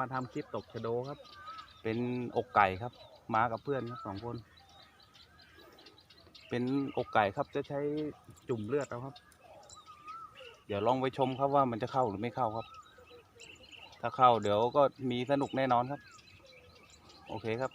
มาทำคลิปตกชะโดครับ เป็นอกไก่ครับ มากับเพื่อนครับสองคน เป็นอกไก่ครับจะใช้จุ่มเลือดเอาครับ เดี๋ยวลองไปชมครับว่ามันจะเข้าหรือไม่เข้าครับ ถ้าเข้าเดี๋ยวก็มีสนุกแน่นอนครับ โอเคครับ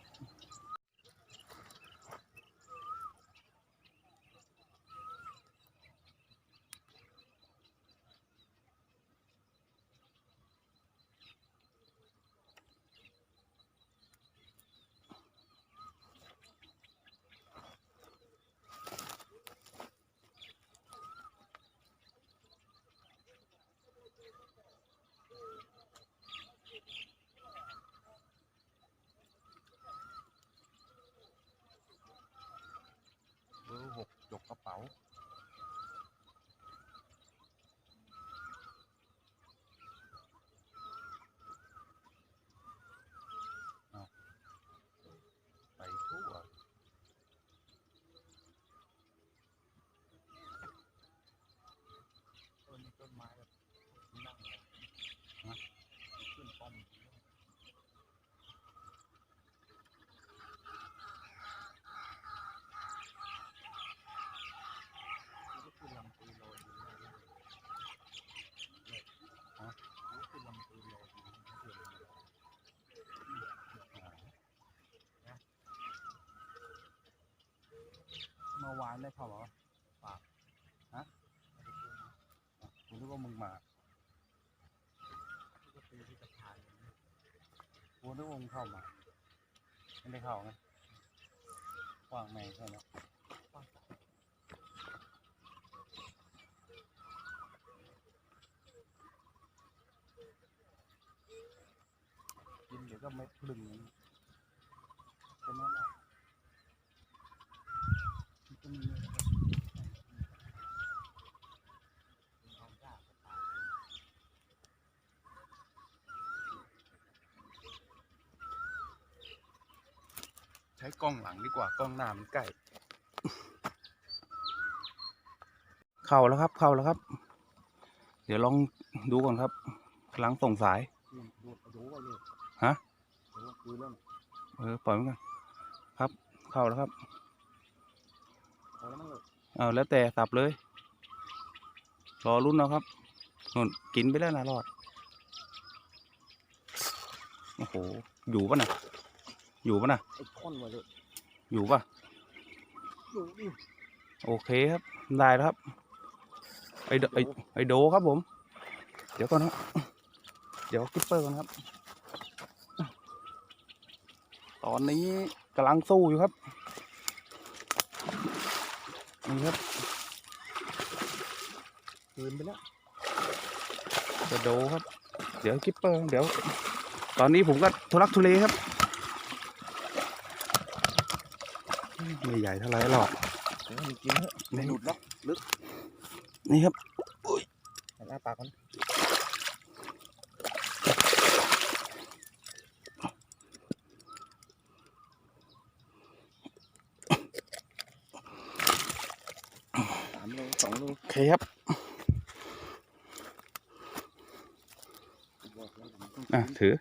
อร์หกจกกระเป๋า เอาไปทั่วต้นต้นไม้แบบนั่งเลยนะขึ้นป้อม ก็คือลำปืนโรยอยู่นะฮะก็คือลำปืนโรยอยู่นะเพื่อนนะเมื่อวาน ได้เข้าหรอปากฮะผมนึกว่ามึงมาก็ตีที่สะพานกูนึกว่ามึงเข้ามาไม่ได้เข้าไงว่างแม่งใช่ไหมกินเดี๋ยวก็เม็ดพลึงใช่ไหมล่ะมันจะมีใช้กล้องหลังดีกว่ากล้องหน้ามันใกล้เข้าแล้วครับ เข้าแล้วครับ เดี๋ยวลองดูก่อนครับกำลังส่งสายดูดูไปเลยฮะดูดูเรื่องเออปล่อยมันก่อนครับ เข้าแล้วครับพอแล้วมั้งเลยเอาแล้วแต่สับเลย รอรุ่นเอาครับนุ่นกินไปแล้วนะรอด โอ้โห อยู่ปะน่ะ อยู่ปะน่ะไอ้ท่อนไว้เลยอยู่ปะดูดิโอเคครับ ได้แล้วครับไอโดไอไอโดครับผม เดี๋ยวก่อนครับเดี๋ยวคิปเปอร์ก่อนครับ ตอนนี้กำลังสู้อยู่ครับนี่ครับคืนไปแล้วจะโดครับ เดี๋ยวคิปเปอร์ เดี๋ยว ตอนนี้ผมก็ทุรักทุเลครับ ไม่ใหญ่เท่าไหรหรอกเดี๋ยวมันกินเถอะไม่หลุดหรอกนี่ครับหันหน้าปากมันสามโลสองโลโอเคครับบอกแล้วผมต้องอะถือ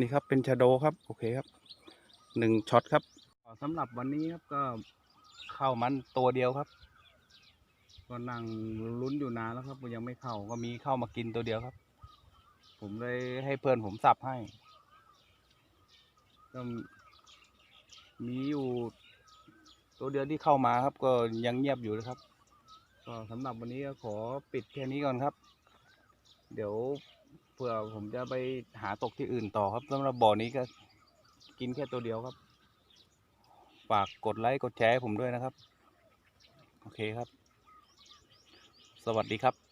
นี่ครับเป็นชาโดครับ โอเคครับ หนึ่งช็อตครับสำหรับวันนี้ครับก็เข้ามันตัวเดียวครับ ก็นั่งลุ้นอยู่นานแล้วครับยังไม่เข้าก็มีเข้ามากินตัวเดียวครับ ผมเลยให้เพื่อนผมสับให้ก็มีอยู่ตัวเดียวที่เข้ามาครับ ก็ยังเงียบอยู่นะครับ ก็สำหรับวันนี้ก็ขอปิดแค่นี้ก่อนครับ เดี๋ยวเผื่อผมจะไปหาตกที่อื่นต่อครับสำหรับบ่อนี้ก็ กินแค่ตัวเดียวครับ ฝากกดไลค์กดแชร์ให้ผมด้วยนะครับ โอเคครับ สวัสดีครับ